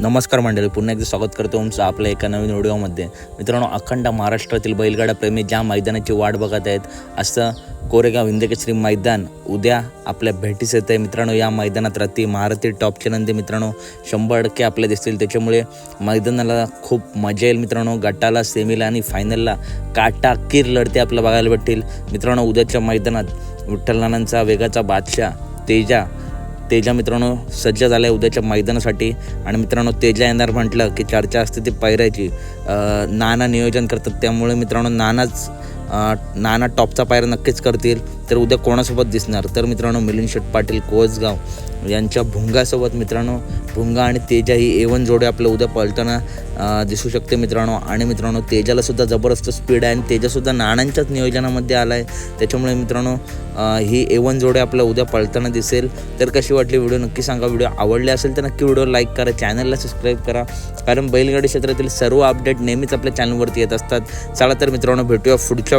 नमस्कार मंडळी पुन्हा एकदा स्वागत करतो तुमचं आपल्या एका नवीन व्हिडिओमध्ये. मित्रांनो अखंड महाराष्ट्रातील बैलगाडा प्रेमी ज्या मैदानाची वाट बघत आहेत असं कोरेगाव हिंदकेसरी मैदान उद्या आपल्या भेटीस येत आहे मित्रांनो या मैदानात रात्री महारथी टॉपचे नंदी मित्रांनो शंभर टक्के आपल्या दिसतील. त्याच्यामुळे मैदानाला खूप मजा येईल मित्रांनो. गटाला सेमीला आणि फायनलला काटाकीर लढते आपल्याला बघायला भेटतील. मित्रांनो उद्याच्या मैदानात विठ्ठलनानांचा वेगाचा बादशाह तेजा तेजा मित्रांनो सज्ज झाला आहे उद्याच्या मैदानासाठी. आणि मित्रांनो तेजा येणार म्हटलं की चर्चा असते ती पायऱ्याची. नाना नियोजन करतात. त्यामुळे मित्रांनो नानाच नाना टॉपचा पायरा नक्कीच करतील. तर उद्या कोणासोबत दिसणार? तर मित्रांनो मिलिंद शेट पाटील कोसगाव यांच्या भुंगासोबत मित्रांनो भुंगा आणि तेजा ही एवन जोडे आपल्या उद्या पळताना दिसू शकते मित्रांनो. आणि मित्रांनो तेजालासुद्धा जबरदस्त स्पीड आहे आणि तेजासुद्धा नानांच्याच नियोजनामध्ये आला आहे त्याच्यामुळे मित्रांनो ही एवन जोडे आपल्या उद्या पळताना दिसेल. तर कशी वाटली व्हिडिओ नक्की सांगा. व्हिडिओ आवडले असेल तर नक्की व्हिडिओ लाईक करा चॅनलला सबस्क्राईब करा. कारण बैलगाडी क्षेत्रातील सर्व अपडेट नेहमीच आपल्या चॅनलवरती येत असतात. चला तर मित्रांनो भेटूया पुढच्या